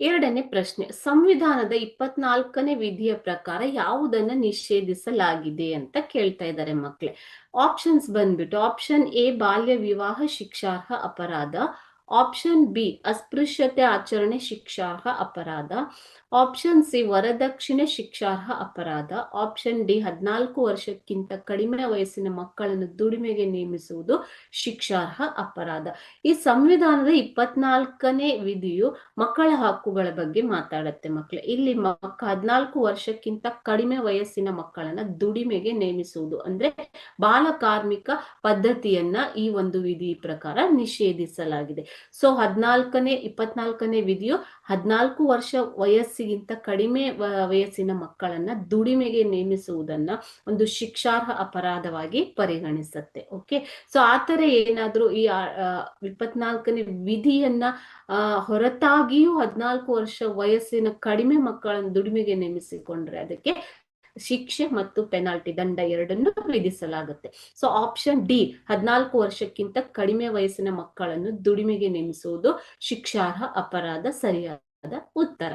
ಎರಡನೇ ಪ್ರಶ್ನೆ, ಸಂವಿಧಾನದ ಇಪ್ಪತ್ನಾಲ್ಕನೇ ವಿಧಿಯ ಪ್ರಕಾರ ಯಾವುದನ್ನ ನಿಷೇಧಿಸಲಾಗಿದೆ ಅಂತ ಕೇಳ್ತಾ ಇದ್ದಾರೆ ಮಕ್ಳೆ. ಆಪ್ಷನ್ಸ್ ಬಂದ್ಬಿಟ್ಟು ಆಪ್ಷನ್ ಎ ಬಾಲ್ಯ ವಿವಾಹ, ಶಿಕ್ಷಾರ್ಹ ಅಪರಾಧ ಆಪ್ಷನ್ ಬಿ ಅಸ್ಪೃಶ್ಯತೆ ಆಚರಣೆ ಶಿಕ್ಷಾರ್ಹ ಅಪರಾಧ. ಆಪ್ಷನ್ ಸಿ ವರದಕ್ಷಿಣೆ ಶಿಕ್ಷಾರ್ಹ ಅಪರಾಧ. ಆಪ್ಷನ್ ಡಿ ಹದಿನಾಲ್ಕು ವರ್ಷಕ್ಕಿಂತ ಕಡಿಮೆ ವಯಸ್ಸಿನ ಮಕ್ಕಳನ್ನು ದುಡಿಮೆಗೆ ನೇಮಿಸುವುದು ಶಿಕ್ಷಾರ್ಹ ಅಪರಾಧ. ಈ ಸಂವಿಧಾನದ ಇಪ್ಪತ್ನಾಲ್ಕನೇ ವಿಧಿಯು ಮಕ್ಕಳ ಹಕ್ಕುಗಳ ಬಗ್ಗೆ ಮಾತಾಡತ್ತೆ ಮಕ್ಕಳು ಇಲ್ಲಿ ಮಕ್ಕ ಹದಿನಾಲ್ಕು ವರ್ಷಕ್ಕಿಂತ ಕಡಿಮೆ ವಯಸ್ಸಿನ ಮಕ್ಕಳನ್ನ ದುಡಿಮೆಗೆ ನೇಮಿಸುವುದು ಅಂದ್ರೆ ಬಾಲ ಕಾರ್ಮಿಕ ಪದ್ಧತಿಯನ್ನ ಈ ಒಂದು ವಿಧಿ ಪ್ರಕಾರ ನಿಷೇಧಿಸಲಾಗಿದೆ. ಸೊ ಹದಿನಾಲ್ಕನೇ, ಇಪ್ಪತ್ನಾಲ್ಕನೇ ವಿಧಿಯು ಹದಿನಾಲ್ಕು ವರ್ಷ ವಯಸ್ಸಿಗಿಂತ ಕಡಿಮೆ ವಯಸ್ಸಿನ ಮಕ್ಕಳನ್ನ ದುಡಿಮೆಗೆ ನೇಮಿಸುವುದನ್ನ ಒಂದು ಶಿಕ್ಷಾರ್ಹ ಅಪರಾಧವಾಗಿ ಪರಿಗಣಿಸುತ್ತೆ. ಓಕೆ ಸೊ ಆತರ ಏನಾದ್ರೂ ಈ ಇಪ್ಪತ್ನಾಲ್ಕನೇ ವಿಧಿಯನ್ನ ಹೊರತಾಗಿಯೂ ಹದಿನಾಲ್ಕು ವರ್ಷ ವಯಸ್ಸಿನ ಕಡಿಮೆ ಮಕ್ಕಳನ್ನು ದುಡಿಮೆಗೆ ನೇಮಿಸಿಕೊಂಡ್ರೆ ಅದಕ್ಕೆ ಶಿಕ್ಷೆ ಮತ್ತು ಪೆನಾಲ್ಟಿ ದಂಡ ಎರಡನ್ನು ವಿಧಿಸಲಾಗುತ್ತೆ. ಸೊ ಆಪ್ಷನ್ ಡಿ ಹದಿನಾಲ್ಕು ವರ್ಷಕ್ಕಿಂತ ಕಡಿಮೆ ವಯಸ್ಸಿನ ಮಕ್ಕಳನ್ನು ದುಡಿಮೆಗೆ ನೇಮಿಸುವುದು ಶಿಕ್ಷಾರ್ಹ ಅಪರಾಧ ಸರಿಯಾದ ಉತ್ತರ.